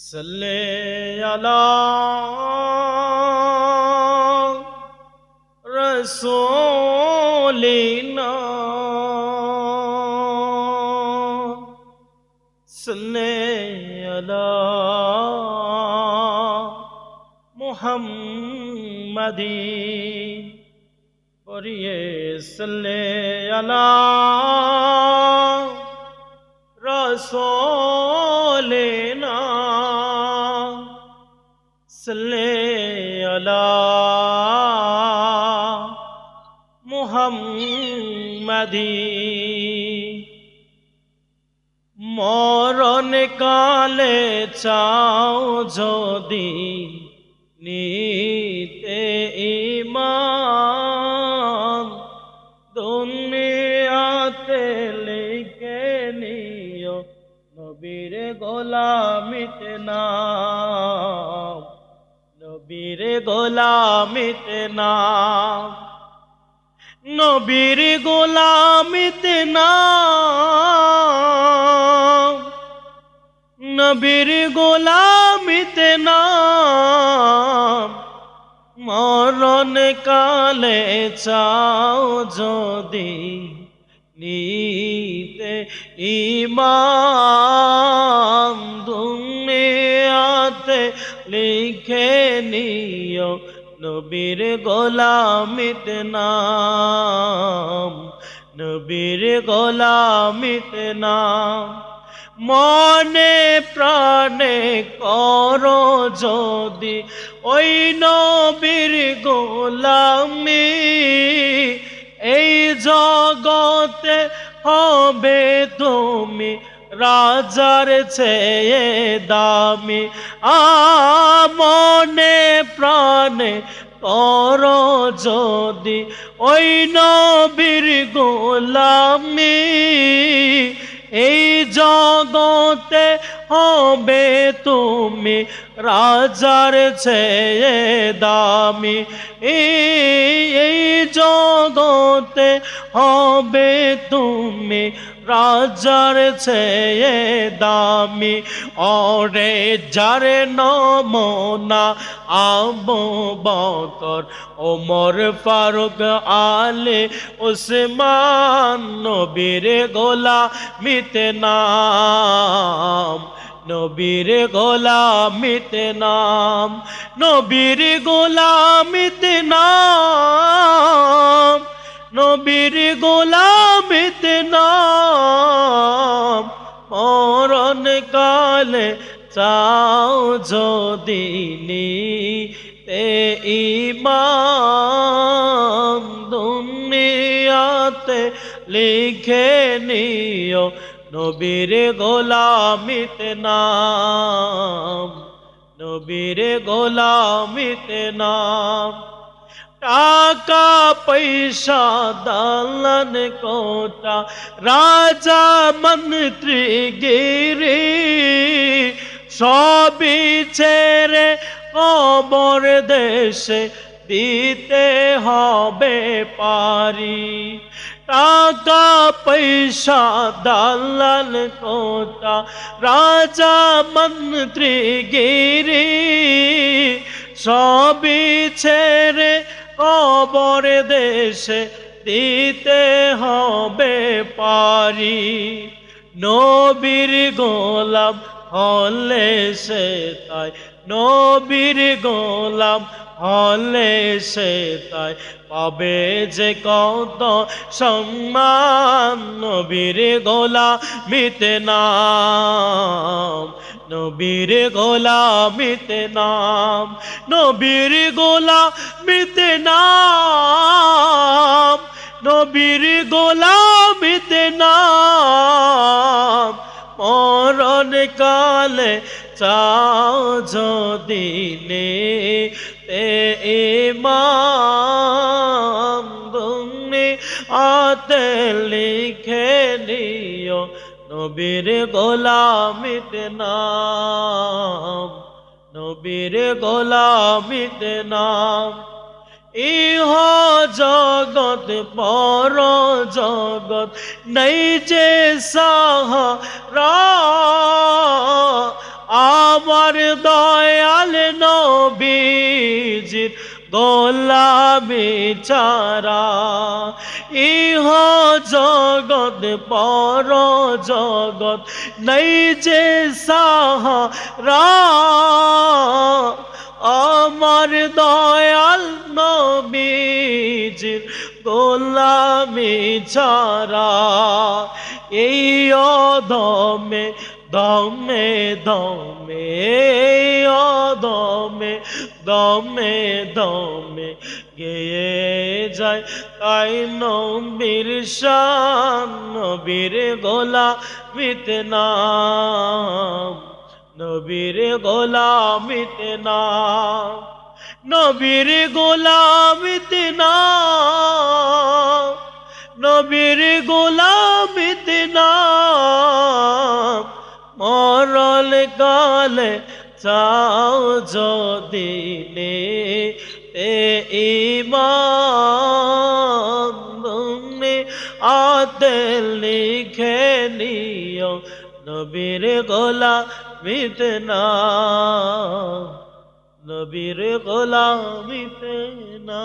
صلی اللہ رسولنا صلی اللہ محمدین پڑھیے صلی اللہ رسول মুহাম্মাদি মরণ কালে চাও যদি নিতে ইমান, দুনিয়াতে লিখে নিও নবীর গোলামিতে নাম। নবীর গোলামিতে নাম। নবীর গোলামিতে নাম নবীর গোলামিতে নাম মরণ কালে চাও যদি নিতে ইমাম নবীর গোলামিতে নাম নবীর গোলামিতে নাম মনে প্রাণে কর যদি ওই নবীর গোলামি, এই জগতে হবে তুমি রাজার চেয়ে দামি। আমনে প্রাণে করো যদি ওই নবীর গোলামি এই জগতে হবে তুমি রাজার চেয়ে দামি, এই জগতে হবে তুমি। রাজার চেয়ে দামি, অরে যারে নমনা আবু বকর, ওমর ফারুক আলে উসমান নবীর গোলা মিতে নাম। নবীর গোলামিতে নাম, নবীর গোলামিতে নাম, নবীর গোলামিতে নাম। মরণ কালে চাও যদি তে ইমাম লিখে নিও নবীর গোলামিতে নাম, নবীর গোলামিতে নাম। টাকা, পয়সা, দালন, কোটা, রাজা, মন্ত্রী, গিরি, সবই ছেড়ে কবর দেশে দিতে হবে পারি। টাকা পয়সা দালাল কোটা রাজা মন্ত্রী গিরি সবই ছেড়ে কবর দেশে দিতে হবে পারি নবীর গোলাম হলে সে তাই, নবীর গোলাম হলে সে তাই। পাবে যে কত সম্মান নবীর গোলা মিতে নাম, নবীর গোলা মিতে নাম, নবীর গোলা মিতে নাম, নবীর গোলা মিতে নাম। মরণ কালে চাও যদি নে তে ইমাম দুনি আতে লিখে নিও নবীর গোলামিতে নাম, নবীর গোলামিতে নাম। ইহ জগৎ, পর জগৎ, নেই যে সাহারা। আমার দয়াল নবীজির গোলামি চারা ইহ জগৎ, পর জগৎ, নেই যে সাহারা। আমার দয়াল নবীজির গোলামি ছাড়া এই অদমে দমে দমে অদমে দমে দমে গেয়ে যায়। তাই নবীর শান, নবীর গোলা নাম নবীর গোলামিতে নাম নবীর গোলামিতে নাম নবীর গোলামিতে নাম মরল কালে চাও যদি নে তে ইমান আতে লিখে নিও নবীর গোলা মিতনা। নবীর গোলা মিতনা।